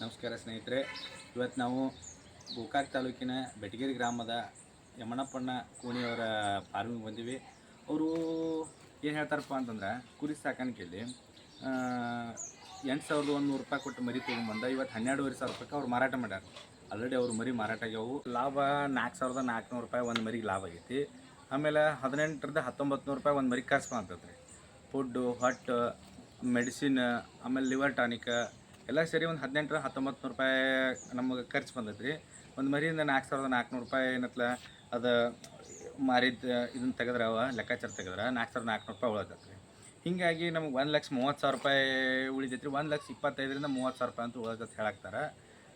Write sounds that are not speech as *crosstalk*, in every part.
ನಮಸ್ಕಾರ ಸ್ನೇಹಿತರೆ. ಇವತ್ತು ನಾವು ಗೋಕಾಕ್ ತಾಲೂಕಿನ ಬೆಟಗೇರಿ ಗ್ರಾಮದ ಯಮನಪ್ಪಣ್ಣ ಕೋಣಿಯವರ ಫಾರ್ಮಿಗೆ ಬಂದೀವಿ. ಅವರು ಏನು ಹೇಳ್ತಾರಪ್ಪ ಅಂತಂದ್ರೆ, ಕುರಿ ಸಾಕಾಣಿಕೆಯಲ್ಲಿ ಎಂಟು ಸಾವಿರದ ಒಂದು ನೂರು ರೂಪಾಯಿ ಕೊಟ್ಟು ಮರಿ ತೊಗೊಂಬಂದ ಇವತ್ತು ಹನ್ನೆರಡುವರೆ ಸಾವಿರ ರೂಪಾಯಿ ಅವ್ರು ಮಾರಾಟ ಮಾಡ್ಯಾರ. ಆಲ್ರೆಡಿ ಅವರು ಮರಿ ಮಾರಾಟ ಆಗ್ಯಾವು. ಲಾಭ ನಾಲ್ಕು ಸಾವಿರದ ನಾಲ್ಕುನೂರು ರೂಪಾಯಿ ಒಂದು ಮರಿಗೆ ಲಾಭ ಆಗೈತಿ. ಆಮೇಲೆ ಹದಿನೆಂಟರಿಂದ ಹತ್ತೊಂಬತ್ತು ನೂರು ರೂಪಾಯಿ ಒಂದು ಮರಿ ಖರ್ಚು ಫುಡ್ಡು ಹೊಟ್ಟು ಮೆಡಿಸಿನ್, ಆಮೇಲೆ ಲಿವರ್ ಟಾನಿಕ್ ಎಲ್ಲ ಸೇರಿ ಒಂದು ಹದಿನೆಂಟರ ಹತ್ತೊಂಬತ್ತು ನೂರು ರೂಪಾಯಿ ನಮಗೆ ಖರ್ಚು ಬಂದೈತೆ ರೀ ಒಂದು ಮರಿಯಿಂದ ನಾಲ್ಕು ಸಾವಿರದ ನಾಲ್ಕುನೂರು ರೂಪಾಯಿ ಏನತ್ಲ ಅದು ಮಾರಿದ ಇದನ್ನ ತೆಗೆದ್ರೆ ಅವ, ಲೆಕ್ಕಾಚಾರ ತೆಗೆದ್ರೆ ನಾಲ್ಕು ಸಾವಿರದ ನಾಲ್ಕುನೂರು ರೂಪಾಯಿ ಉಳಿದೈತೆ ರೀ ಹೀಗಾಗಿ ನಮಗೆ ಒಂದು ಲಕ್ಷ ಮೂವತ್ತು ಸಾವಿರ ರೂಪಾಯಿ ಉಳಿದೈತೆ ರೀ ಒಂದು ಲಕ್ಷ ಇಪ್ಪತ್ತೈದರಿಂದ ಮೂವತ್ತು ಸಾವಿರ ರೂಪಾಯಿ ಅಂತ ಉಳಿದತ್ತೆ ಹೇಳಾಕ್ತಾರೆ.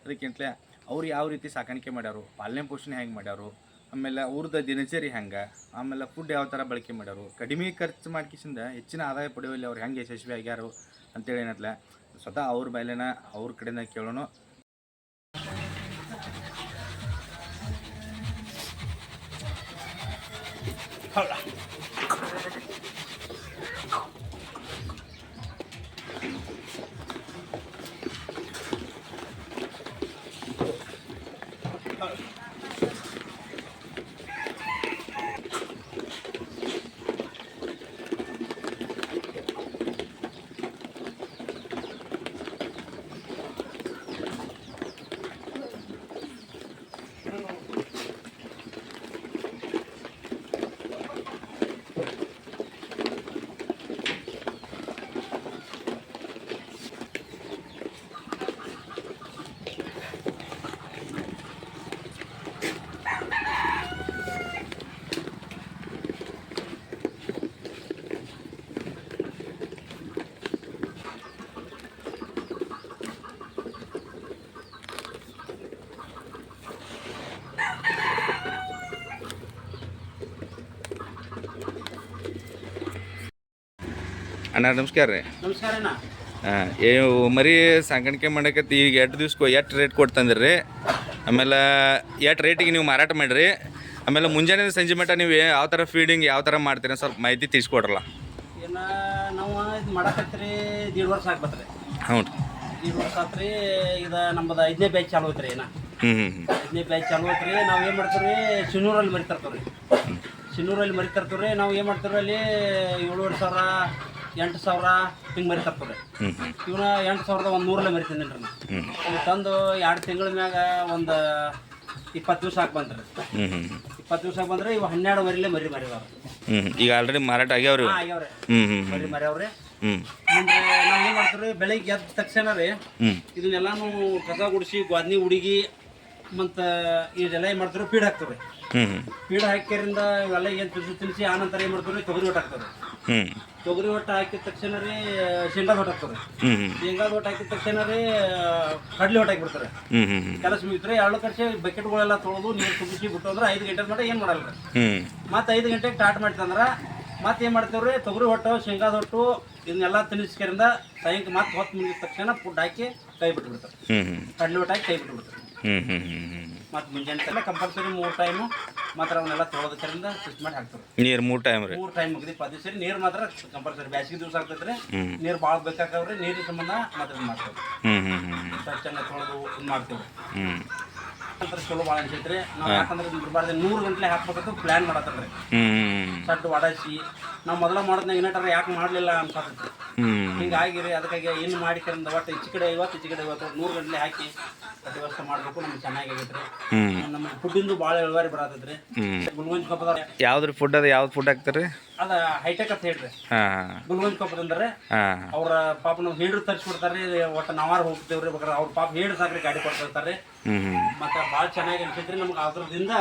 ಅದಕ್ಕಿಂತಲೇ ಅವ್ರು ಯಾವ ರೀತಿ ಸಾಕಾಣಿಕೆ ಮಾಡ್ಯಾರು, ಪಾಲನೆ ಪೋಷಣೆ ಹೆಂಗೆ ಮಾಡ್ಯಾರು, ಆಮೇಲೆ ಅವ್ರದ್ದು ದಿನಚರಿ ಹೆಂಗೆ, ಆಮೇಲೆ ಫುಡ್ ಯಾವ ಥರ ಬಳಕೆ ಮಾಡ್ಯಾರು, ಕಡಿಮೆ ಖರ್ಚು ಮಾಡ್ಕಿಸಿಂದ ಹೆಚ್ಚಿನ ಆದಾಯ ಪಡೆಯುವಲ್ಲಿ ಅವ್ರು ಹೆಂಗೆ ಯಶಸ್ವಿ ಆಗ್ಯಾರು ಅಂತೇಳಿ ಏನತ್ಲ ಸ್ವತಃ ಅವ್ರ ಬಯಲೇನ ಅವ್ರ ಕಡೆಯಿಂದ ಕೇಳೋಣ ಅಣ್ಣ ನಮಸ್ಕಾರ ರೀ. ನಮಸ್ಕಾರ ಹಾಂ ಏ ಮರಿ ಸಾಕಾಣಿಕೆ ಮಾಡಕತ್ತಿ ಈಗ ಎಷ್ಟು ದಿವ್ಸಕ್ಕೆ ಎಷ್ಟು ರೇಟ್ ಕೊಟ್ಟು ತಂದಿರಿ ಆಮೇಲೆ ಎಷ್ಟು ರೇಟಿಗೆ ನೀವು ಮಾರಾಟ ಮಾಡಿರಿ. ಆಮೇಲೆ ಮುಂಜಾನೆ ಸಂಜೆ ಮಟ್ಟ ನೀವು ಯಾವ ಥರ ಫೀಡಿಂಗ್ ಯಾವ ಥರ ಮಾಡ್ತೀರಿ ಸ್ವಲ್ಪ ಮಾಹಿತಿ ತಿಳಿಸ್ಕೊಡ್ರಲ್ಲ. ಏನ ನಾವು ಇದು ಮಾಡಕತ್ರಿ ದೀಡ್ ವರ್ಷ ಆಗ್ಬತ್ರಿ. ಹ್ಞೂ ರೀ. ದೀಡ್ ವರ್ಷ ಆತ್ರಿ ಇದು ನಮ್ಮದು ಐದನೇ ಬ್ಯಾಚ್ ಚಾಲು ಐತ್ರಿ ಏನ. ಹ್ಞೂ ಹ್ಞೂ ಐದನೇ ಬ್ಯಾಚ್ ಚಾಲು ಐತ್ರಿ ನಾವು ಏನು ಮಾಡ್ತೀವಿ ಶಿನ್ನೂರಲ್ಲಿ ಮರಿ ತರ್ತೀವಿ ಶಿನ್ನೂರಲ್ಲಿ ಮರಿ ನಾವು ಏನು ಮಾಡ್ತೀವಿ ಅಲ್ಲಿ ಏಳುವರೆ ಸಾವಿರ ಎಂಟು ಸಾವಿರ ಹಿಂಗೆ ಮರಿ ತಪ್ಪದೆ ಇವನ ಎಂಟು ಸಾವಿರದ ಒಂದು ನೂರಲ್ಲೇ ಮರಿ ತಂದಿನಿ ರೀ ಇವು ತಂದು ಎರಡು ತಿಂಗಳ ಮ್ಯಾಗ ಒಂದು ಇಪ್ಪತ್ತು ದಿವಸ ಹಾಕಿ ಬಂದ್ರಿ. ಇಪ್ಪತ್ತು ದಿವಸ ಬಂದ್ರೆ ಇವು ಹನ್ನೆರಡು ಮರಿಲೇ ಮರಿ ಮರಿದವ್ರು. ಈಗ ಆಲ್ರೆಡಿ ಮಾರಾಟ ಆಗ್ಯಾವ್ರಿ ಆಗ್ಯಾವ್ರಿ. ಮರಿ ಮರ್ಯಾವ್ರಿ. ಹ್ಞೂ ಮುಂದೆ ನಾವು ಏನು ಮಾಡ್ತೀವಿ ಬೆಳಿಗ್ಗೆ ಎದ್ದ ತಕ್ಷಣ ರೀ ಇದನ್ನೆಲ್ಲಾನು ಕಸ ಗುಡಿಸಿ ಗೋದ್ನಿ ಹುಡುಗಿ ಮತ್ತು ಇದೆಲ್ಲ ಏನು ಮಾಡ್ತಾರೆ? ಪೀಡ್ ಹಾಕ್ತಾರೆ ಹ್ಞೂ ಪೀಡ್ ಹಾಕ್ಯರಿಂದ ಇವೆಲ್ಲ ಏನು ತಿನ್ಸಿ ತಿನ್ನಿಸಿ ಆನಂತರ ಏನು ಮಾಡ್ತಾರೆ? ತೊಗರಿ ಒಟ್ಟು ಹಾಕ್ತಾರೆ ಹ್ಞೂ ತೊಗರಿ ಒಟ್ಟು ಹಾಕಿದ ತಕ್ಷಣ ರೀ ಶೇಂಗಾ ಹೊಟ್ಟು ಹಾಕ್ತಾರೆ ಶೇಂಗಾದ ಹೊಟ್ಟು ಹಾಕಿದ ತಕ್ಷಣ ರೀ ಕಡ್ಲಿ ಹೊಟ್ಟು ಹಾಕಿಬಿಡ್ತಾರೆ. ಕೆಲಸ ಮುಗಿದ್ರೆ ಎರಡು ಕಡೆ ಬಕೆಟ್ಗಳೆಲ್ಲ ತೊಳೆದು ನೀರು ತುಂಬಿಸಿ ಬಿಟ್ಟು ಅಂದ್ರೆ ಐದು ಗಂಟೆ ಮಟ್ಟ ಏನು ಮಾಡಲ್ಲ. ಮತ್ತೆ ಐದು ಗಂಟೆಗೆ ಸ್ಟಾರ್ಟ್ ಮಾಡ್ತಂದ್ರೆ ಮತ್ತೆ ಏನು ಮಾಡ್ತೇವೆ ರೀ ತೊಗರಿ ಹೊಟ್ಟು ಶೇಂಗಾದ ಹೊಟ್ಟು ಇದನ್ನೆಲ್ಲ ತಿನ್ನಿಸ್ಕರಿಂದ ಸಾಯಂಕಾಲ ಮತ್ತೆ ಹೊತ್ತು ಮುಗಿದ ತಕ್ಷಣ ಫುಡ್ ಹಾಕಿ ಕೈ ಬಿಟ್ಬಿಡ್ತಾರೆ. ಕಡ್ಲಿ ಹೊಟ್ಟು ಹಾಕಿ ಕೈ ಬಿಟ್ಬಿಡ್ತಾರೆ. ಮತ್ತು ಮುಂಜಾನೆ ಎಲ್ಲ ಕಂಪಲ್ಸರಿ ಮೂರು ಟೈಮು ಮಾತ್ರ ಅವನ್ನೆಲ್ಲ ತೊಳೆದರಿಂದ ಸ್ವಿಚ್ ಮಾಡಿ ಹಾಕ್ತಾರೆ ನೀರು ಮೂರು ಟೈಮ್ ರೀ. ಮೂರು ಟೈಮ್ ಮುಗಿದು ಪದೇ ಸರಿ ನೀರು ಮಾತ್ರ ಕಂಪಲ್ಸರಿ ಬೇಸಿಗೆ ದಿವಸ ಆಗ್ತೈತ್ರಿ ನೀರ್ ಭಾಳ ಬೇಕಾಗವ್ರಿ ನೀರಿನ ಸಂಬಂಧ ಮಾತ್ರ ಮಾಡ್ತೇವೆ. ಸ್ವಚ್ಛಂಗ ತೊಳೆದು ಇದು ಮಾಡ್ತೇವೆ. ನಂತರ ಚಲೋ ಭಾಳ ಅನ್ಸೈತ್ರಿ. ನಾವು ಯಾಕಂದ್ರೆ ದುರ್ಬಾರ್ದು ನೂರು ಗಂಟಲೆ ಹಾಕ್ಬೇಕಂತ ಪ್ಲಾನ್ ಮಾಡತ್ತಲ್ರಿ ಸಟ್ ಒಡಸಿ. ನಾವು ಮೊದಲ ಮಾಡೋದ್ನಾಗ ಏನಾಟಾರ ಯಾಕೆ ಮಾಡಲಿಲ್ಲ ಅಂತ ಹಿಂಗಾಗಿರಿ ಅದಕ್ಕಾಗಿ ಏನು ಮಾಡಿಕರಿಂದ ಒಟ್ಟು ಈಚೆ ಕಡೆ ಐವತ್ತು ಈಚೆ ಕಡೆ ಐವತ್ತು ನೂರು ಗಂಟಲೆ ಹಾಕಿ ವ್ಯವಸ್ಥೆ ಮಾಡಬೇಕು ನಮ್ಗೆ ಚೆನ್ನಾಗಿ ಆಗೈತೆ ರೀ ನಮ್ಮ ಫುಡ್ಡಿಂದು ಭಾಳ ಇಳುವರಿ ಬರತ್ತೈತ್ರಿ ಗುಲ್ಗಂಜ್ ಕೊಪ್ಪದ ಯಾವ್ದು ಫುಡ್ ಅದ ಯಾವ್ದು ಫುಡ್ ಹಾಕ್ತಾರೆ? ಅದ ಹೈಟೆಕ್ ಅಂತ ಹೇಳ್ರಿ. ಗುಲ್ಗಂಜ್ ಕೊಪ್ಪದಂದ್ರೆ ಹಾಂ. ಅವ್ರ ಪಾಪ ನಾವು ಹೇಳಿದ್ರು ತರಿಸ್ಬಿಡ್ತಾರೆ ಒಟ್ಟು ನಾವಾರು ಹೋಗ್ತೇವ್ರಿ ಬೇಕಾದ್ರೆ ಅವ್ರ ಪಾಪ ಹೇಳಿ ಸಾಕ್ರಿ ಗಾಡಿ ಕೊಡ್ತಿರ್ತಾರೆ ಮತ್ತು ಭಾಳ ಚೆನ್ನಾಗಿ ಅನ್ಸೈತ್ರಿ ನಮ್ಗೆ ಅದ್ರದಿಂದ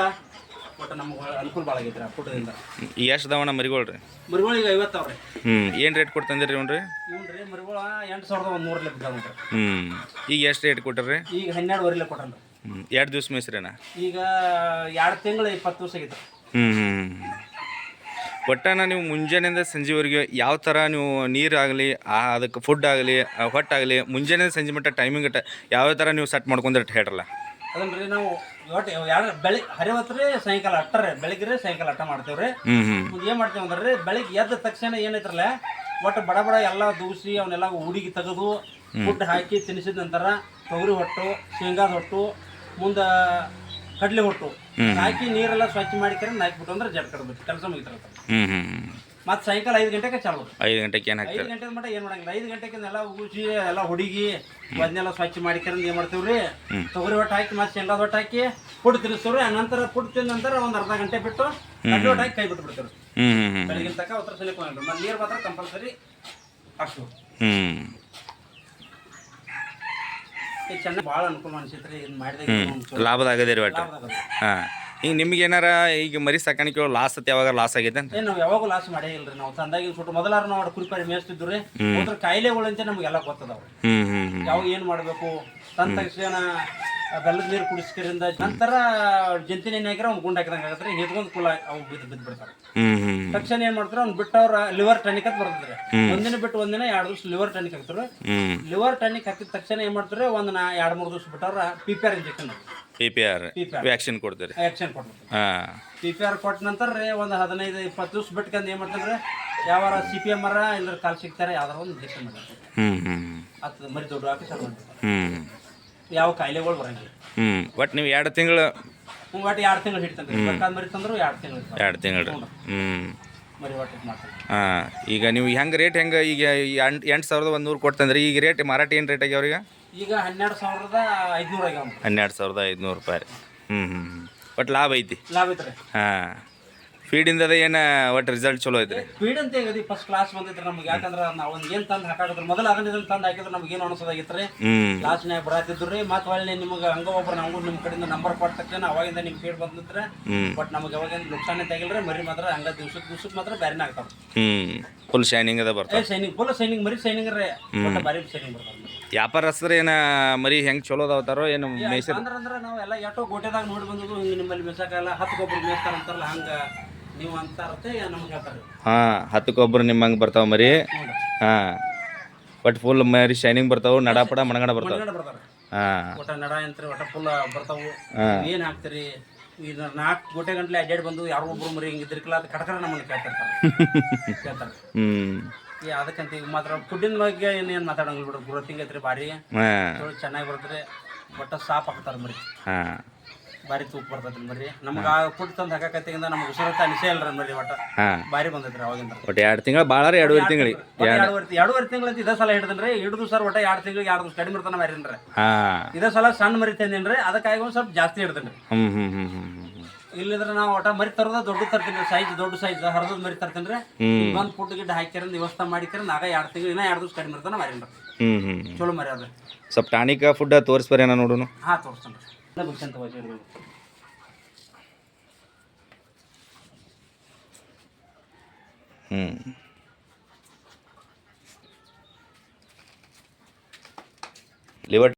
ಒಟ್ಟು ನಮ್ಗೆ ಅನುಕೂಲ ಭಾಳ ಆಗೈತ್ರಿ ಆ ಫೋಟೋದಿಂದ ಎಷ್ಟು ದವಣ ಮರಿಗಳು ರೀ ಮರಿಗಳಿಗೆ ಐವತ್ತು ಅವ್ರಿ. ಹ್ಞೂ ಏನು ರೇಟ್ ಕೊಡ್ತಂದಿರಿ ಇವ್ನು ರೀ ಇವ್ನು ರೀ ಮರಿಗಳ ಎಂಟು ಸಾವಿರದ ಒಂದು ನೂರಲ್ಲಿ ಬಿದ್ದಾವ ಹ್ಞೂ ಈಗ ಎಷ್ಟು ರೇಟ್ ಕೊಟ್ಟರಿ ಈಗ ಹನ್ನೆರಡುವರೆಲೆ ಕೊಟ್ಟನ್ರಿ. ಹ್ಞೂ ಎರಡು ದಿವ್ಸ ಮೇಸ್ರಿನ ಈಗ ಎರಡು ತಿಂಗಳು ಇಪ್ಪತ್ತು ದಿವಸ ಆಗಿತ್ತು ಹ್ಞೂ ಹ್ಞೂ ಒಟ್ಟಾನ ನೀವು ಮುಂಜಾನೆಯಿಂದ ಸಂಜೆವರೆಗೆ ಯಾವ ಥರ ನೀವು ನೀರಾಗಲಿ ಆಗಲಿ ಅದಕ್ಕೆ ಫುಡ್ ಆಗಲಿ ಹೊಟ್ಟಾಗಲಿ ಮುಂಜಾನೆ ಸಂಜೆ ಮಟ್ಟ ಟೈಮಿಂಗ್ ಯಾವ ಥರ ನೀವು ಸೆಟ್ ಮಾಡ್ಕೊಂಡ್ರೆ ಹೇಳ್ರಲ್ಲ? ಅದನ್ರಿ ನಾವು ಒಟ್ಟು ಬೆಳಿ ಬೆಳಿಗ್ಗೆ ಹರಿವತ್ರಿ ಸಾಯಂಕಾಲ ಅಟ್ಟರೆ ಬೆಳಿಗ್ಗೆ ರೀ ಸಾಯಂಕಾಲ ಅಟ್ಟ ಮಾಡ್ತೇವ್ರಿ. ಏನು ಮಾಡ್ತೇವೆ ಅಂದ್ರೆ ರೀ ಬೆಳಿಗ್ಗೆ ಎದ್ದ ತಕ್ಷಣ ಏನೈತ್ರಲ್ಲ ಒಟ್ಟು ಬಡ ಬಡ ಎಲ್ಲ ದೂಸಿ ಅವನ್ನೆಲ್ಲ ಹುಡುಗಿ ತೆಗೆದು ಫುಡ್ ಹಾಕಿ ತಿನ್ನಿಸಿದ ನಂತರ ತೊಗರಿ ಹೊಟ್ಟು ಶೇಂಗಾದ ಹೊಟ್ಟು ಮುಂದೆ ಕಡಲೆ ಹೊಟ್ಟು. ಹಾಕಿ ನೀರೆಲ್ಲ ಸ್ವಚ್ಛ ಮಾಡಿಕರೆ ಹಾಕಿಬಿಟ್ಟು ಅಂದ್ರೆ ಜಡ್ ಕಡ್ಬಿಟ್ಟು ಕೆಲಸ ಮುಗಿತಿರ್ತಾರೆ ಹ್ಞೂ ಹ್ಞೂ ಮತ್ತೆ ಸಾಯಂಕಾಲ ಐದು ಗಂಟೆಗೆ ಚಾಲು ಐದು ಗಂಟೆಗೆ ಏನು ಐದು ಹಾಕ್ತಾರೆ ಗಂಟೆ ಮಟ್ಟ ಏನು ಮಾಡಂಗಿಲ್ಲ. ಐದು ಗಂಟೆಗೆ ಎಲ್ಲ ಉಗಿಸಿ ಎಲ್ಲ ಹುಡುಗಿ ಅದನ್ನೆಲ್ಲ ಸ್ವಚ್ಛ ಮಾಡಿಕರಂದು ಏನು ಮಾಡ್ತೀವ್ರಿ ತೊಗರಿ ಹೊಟ್ಟು ಹಾಕಿ ಮತ್ತೆ ಶೇಂಗಾ ಹೊಟ್ಟು ಹಾಕಿ ಪುಡ್ ತಿನ್ನಿಸ್ತೀವ್ರಿ ನಂತರ ಪುಡ್ ತಿಂದ ನಂತರ ಒಂದು ಅರ್ಧ ಗಂಟೆ ಬಿಟ್ಟು ಹೊಟ್ಟು ಹಾಕಿ ಕೈ ಬಿಟ್ಟು ಬಿಡ್ತೀವ್ರಿ. ಹ್ಞೂ ಹ್ಞೂ ಹ್ಞೂ ಬೆಳಗಿನ ತನಕ ಅವತ್ತರ ಸಲಿಕ್ಕೆ ಹೋಗಿಲ್ಲ ಮತ್ತೆ ನೀರು ಮಾತ್ರ ಕಂಪಲ್ಸರಿ ಹಾಕ್ತೀವಿ ಹ್ಞೂ ಇದು ಚೆನ್ನಾಗಿ ಭಾಳ ಅನುಕೂಲ ಅನ್ಸೈತ್ರಿ ಇದು ಮಾಡಿದಾಗ ಲಾಭದಾಗದೇ ರೀ ಒಟ್ಟು. ಹಾಂ. ಈಗ ನಿಮ್ಗೆ ಏನಾರ ಈಗ ಮರಿ ಸಾಕಾಣಿಕೆ ಲಾಸ್ ಅತ್ ಯಾವಾಗ ಲಾಸ್ ಆಗೈತೆ ಅಂತ ನಾವು ಯಾವಾಗೂ ಲಾಸ್ ಮಾಡೇ ಇಲ್ರಿ. ನಾವು ತಂದಾಗ ಸುಟ್ಟು ಮೊದಲಾರ ನಾವು ಕುರಿಪಾರಿ ಮೇಯಿಸ್ತಿದ್ರು ರೀ. ಅದ್ರ ಕಾಯಿಲೆಗಳಂತೆ ನಮಗೆಲ್ಲ ಗೊತ್ತದಾವ ಹ್ಞೂ ಹ್ಞೂ ಹ್ಞೂ ಯಾವ ಏನು ಮಾಡಬೇಕು? ತಂದ ತಕ್ಷಣ ಬೆಲ್ಲದ ನೀರು ಕುಡಿಸ್ಕರಿಂದ ನಂತರ ಜಂತಿನ ಏನಾಗಿರ ಅವ್ನು ಗುಂಡು ಹಾಕಿದಂಗೆ ಆಗತ್ತೆ ಹಿಡ್ಕೊಂಡು ಕುಲ ಅವು ಬಿದ್ದು ಬಿದ್ದು ಬಿಡ್ತಾರೆ. ತಕ್ಷಣ ಏನ್ ಮಾಡ್ತಾರೆ ಅವ್ನು ಬಿಟ್ಟವ್ರ ಲಿವರ್ ಟಾನಿಕ್ ಅಂತ ಬರ್ತದ್ರಿ. ಒಂದಿನ ಬಿಟ್ಟು ಒಂದಿನ ಎರಡು ದಿವಸ ಲಿವರ್ ಟಾನಿಕ್ ಹಾಕ್ತಾರೆ. ಲಿವರ್ ಟಾನಿಕ್ ಹಾಕಿದ ತಕ್ಷಣ ಏನ್ ಮಾಡ್ತಾರೆ ಒಂದ್ ನಾ ಎರಡು ಮೂರು ದಿವಸ ಬಿಟ್ಟವ್ರ P P R injection P P R. Vaccine ಕೊಡ್ತೀರಿ. ಆ್ಯಕ್ಷನ್ ಕೊಡ್ತಾರೆ. ಹಾಂ. ಪಿ ಪಿ ಆರ್ ಕೊಟ್ಟ ನಂತರ ರೀ ಒಂದು ಹದಿನೈದು ಇಪ್ಪತ್ತು ದಿವಸ ಬಿಟ್ಕೊಂಡು ಏನು ಮಾಡ್ತಾರೆ ಯಾವಾರ ಸಿ ಪಿ ಎಂ ಆರ ಇಲ್ಲ ಕಾಲ್ ಸಿಗ್ತಾರೆ ಯಾವ್ದಾರ ಒಂದು ಇಂಜೆಕ್ಷನ್ ಮಾಡ್ತಾರೆ. ಅದು ಮರಿ ದೊಡ್ಡ ಹಾಕಿ ಹ್ಮ್. ಮಾಡ್ತಾರೆ ಯಾವ ಕಾಯಿಲೆಗಳು ಬರಂಗಿಲ್ಲ. ಹ್ಞೂ ಒಟ್ಟು ನೀವು ಎರಡು ತಿಂಗಳು ಹ್ಞೂ ಒಟ್ಟು ಎರಡು ತಿಂಗಳು ಹಿಡಿತಾನೆ ತಂದ್ರು ಎರಡು ತಿಂಗಳು ಎರಡು ತಿಂಗಳು ಹ್ಞೂ ಮರಿ ಒಟ್ಟು ಇದ್ ಮಾಡ್ತಾರೆ ಹಾಂ ಈಗ ನೀವು ಹೆಂಗೆ ರೇಟ್ ಹೆಂಗೆ ಈಗ ಎಂಟು ಎಂಟು ಸಾವಿರದ ಒಂದು ನೂರು ಕೊಡ್ತಂದ್ರೆ. ಈಗ ರೇಟ್ ಮಾರಾಟ ಏನು ರೇಟ್ ಆಗ್ಯಾವ ಈಗ ಈಗ ಹನ್ನೆರಡು ಸಾವಿರದ ಐದುನೂರು ಆಗ್ಯಾವ. ಹನ್ನೆರಡು ಸಾವಿರದ ಐದುನೂರು ರೂಪಾಯಿ. ಹ್ಞೂ ಹ್ಞೂ ಹ್ಞೂ ಒಟ್ಟು ಲಾಭ ಐತಿ. ಲಾಭ ಐತ್ರಿ. ಹಾಂ. ಫೀಡಿಂದ ಏನ ಒಟ್ಟು ರಿಸಲ್ಟ್ ಚಲೋ ಐತ್ರಿ? ಫೀಡ್ ಅಂತ ಹೇಗದಿ ಫಸ್ಟ್ ಕ್ಲಾಸ್ ಬಂದೈತ್ರಿ ನಮ್ಗೆ. ಯಾಕಂದ್ರೆ ನಾವು ಒಂದು ಏನು ತಂದು ಹಾಕಾಕತ್ರ ಮೊದಲ ಅದನ್ನ ತಂದ ಹಾಕಿದ್ರೆ ನಮ್ಗೆ ಏನು ಅನಿಸೋದಾಗಿತ್ತು ಕ್ಲಾಸ್ ನ್ಯಾಗ ಬರತ್ತಿದ್ರು ರೀ ಮತ್ತೆ ಒಳ್ಳೆ ನಿಮ್ಗೆ ಹಂಗ ಒಬ್ರು ನಾವು ನಿಮ್ಮ ಕಡೆಯಿಂದ ನಂಬರ್ ಕೊಟ್ಟ ತಕ್ಷಣ ಅವಾಗಿಂದ ನಿಮ್ಮ ಫೀಡ್ ಬಂದಿದ್ರೆ ಹ್ಞೂ ಬಟ್ ನಮಗೆ ಯಾವಾಗ ನುಕ್ಸಾನೇ ತೆಗಿಲ್ರಿ ಮರಿ ಮಾತ್ರ ಹಂಗ ದಿವ್ಸಕ್ಕೆ ದಿವ್ಸಕ್ಕೆ ಮಾತ್ರ ಬ್ಯಾರಿ ಆಗ್ತಾವ. ಫುಲ್ ಶೈನಿಂಗ್ ಅದ ಏ ಬರ್ತಾವೆ ಶೈನಿಂಗ್ ಫುಲ್ ಶೈನಿಂಗ್ ಮರಿ ಶೈನಿಂಗ್ ರೀ. ಬಟ್ ಶೈನಿಂಗ್ ಶೈನಿಂಗ್ ವ್ಯಾಪಾರ ವ್ಯಾಪಾರಸ್ಥರು ಏನ ಮರಿ ಹೆಂಗ್ ಚಲೋ ಅದಾವತಾರೋ ಏನು ಮೇಯ್ಸರ್ ಅಂದ್ರೆ ಅಂದ್ರೆ ನಾವು ಎಲ್ಲ ಎಷ್ಟೋ ಗೋಟೆದಾಗ ನೋಡಿ ಬಂದಿದ್ದು ಹಿಂಗೆ ನಿಮ್ಮಲ್ಲಿ ಮೆಸಕಾಲ ಹತ್ತು ಗೊಬ್ಬರ ಮೇಸ್ತಾರ ಅಂತಾರಲ್ಲ ಹಂಗ ನೀವು ಹತ್ತು ಕೊಬ್ಬರು ಹೇಳ್ತಾರೆ. ಹಾಂ ಹತ್ತಕ್ಕೊಬ್ರು ನಿಮ್ಮಂಗೆ ಬರ್ತಾವೆ ಮರಿ. ಹಾ ಹಾಂ. ಒಟ್ಟು ಫುಲ್ ಮರಿ ಶೈನಿಂಗ್ ಬರ್ತಾವ ನಡಾಪಡ ಮಣಗಡ ಬರ್ತಾವ. ಹಾಂ. ಒಟ್ಟ ನಡ ಯಂತ್ರ ಒಟ್ಟ ಫುಲ್ ಬರ್ತಾವು. ಹಾ. ಏನು ಹಾಕ್ತೀರಿ ಈಗ ನಾಲ್ಕು ಗೋಟೆ ಗಂಟ್ಲೆ ಅಡ್ಡಾಡಿ ಬಂದು ಯಾರೋ ಒಬ್ರು ಮರಿ ಹಿಂಗೆ ಇದ್ರಿಕಲ್ಲ ಅದು ಕಟ್ಕರ ನಮ್ಮನ್ನು ಕೇಳ್ತಿರ್ತಾರೆ. ಕೇಳ್ತಾರೆ. *laughs* ಹ್ಞೂ ಅದಕ್ಕಂತ ಈಗ ಮಾತ್ರ ಫುಡ್ಡಿನ ಬಗ್ಗೆ ಏನೇನು ಮಾತಾಡಂಗಿಲ್ಲ ಬಿಡು ಗ್ರೋತಿಂಗ್ ಐತ್ರಿ ಭಾರಿ ಹಾಂ. ಚೆನ್ನಾಗಿ ಬರ್ತದೆ ಒಟ್ಟ ಸಾಪ್ ಹಾಕ್ತಾರೆ ಮರಿ. ಹಾಂ. ಭಾರಿ ತೂಕ ಬರ್ತೈತ್ರಿ ಮರಿ ನಮ್ಗ ಆ ಫುಡ್ ತಂದು ಹಾಕಕತ್ತಿಂದ ನಮ್ಗೆ ಉಸಿರತ್ತ ಅನಿಸೇ ಇಲ್ರಿ ಮರಿ ಒಟ್ಟ. ಬಾರಿ ಭಾರಿ ಬಂದೈತ್ರಿ ಅವಾಗಿಂದ. ಒಟ್ಟು ಎರಡು ತಿಂಗಳು ಭಾಳ ರೀ ಎರಡೂವರೆ ತಿಂಗಳಿಗೆ ಒಟ್ಟ ಎರಡುವರೆ ಎರಡುವರೆ ತಿಂಗಳು ಇದೇ ಸಲ ಹಿಡಿದ್ರಿ ಹಿಡಿದು ಸರ್ ಒಟ್ಟ ಎರಡು ತಿಂಗಳು ಎರಡು ದಿವಸ ಕಡಿಮೆ ಇರ್ತಾನೆ ಮಾರೀನ್ರಿ ಹಾಂ. ಇದೇ ಸಲ ಸಣ್ಣ ಮರಿ ತಂದೇನ್ರಿ. ಅದಕ್ಕಾಗಿ ಒಂದು ಸ್ವಲ್ಪ ಜಾಸ್ತಿ ಹಿಡ್ದೇನ್ರಿ. ಹ್ಞೂ ಹ್ಞೂ ಹ್ಞೂ ಹ್ಞೂ ಹ್ಞೂ ಇಲ್ಲಿದ್ರೆ ನಾವು ಒಟ್ಟ ಮರಿ ತರೋದ ದೊಡ್ಡ ತರ್ತೀನಿ ಸೈಜ್ ದೊಡ್ಡ ಸೈಜ್ ಹರಿದ ಮರಿ ತರ್ತೀನಿ ಹ್ಮ್. ಪುಟ್ಟ ಫುಡ್ ಗಿಡ್ ಹಾಕ್ಯಾರ ವ್ಯವಸ್ಥೆ ಮಾಡಿಕ್ಯಾರ ನಾಗ ಎರಡು ತಿಂಗಳು ಇನ್ನ ಎರಡು ದಿವಸ ಕಡಿಮೆ ಇರ್ತಾನೆ ಮಾರೀನ್ರಿ ಹ್ಞೂ ಹ್ಞೂ ಹ್ಞೂ ಚಲೋ ಮರಿ ಅದ. ಸ್ವಲ್ಪ ಟಾನಿಕ ಫುಡ್ ತೋರಿಸ್ಬರೇನ ನೋಡೋಣ ಹಾ ತೋರಿಸ್ತೇನೆ ರೀ ಅಂತ ವಜೆ ಹ್ಞೂ ಲಿವರ್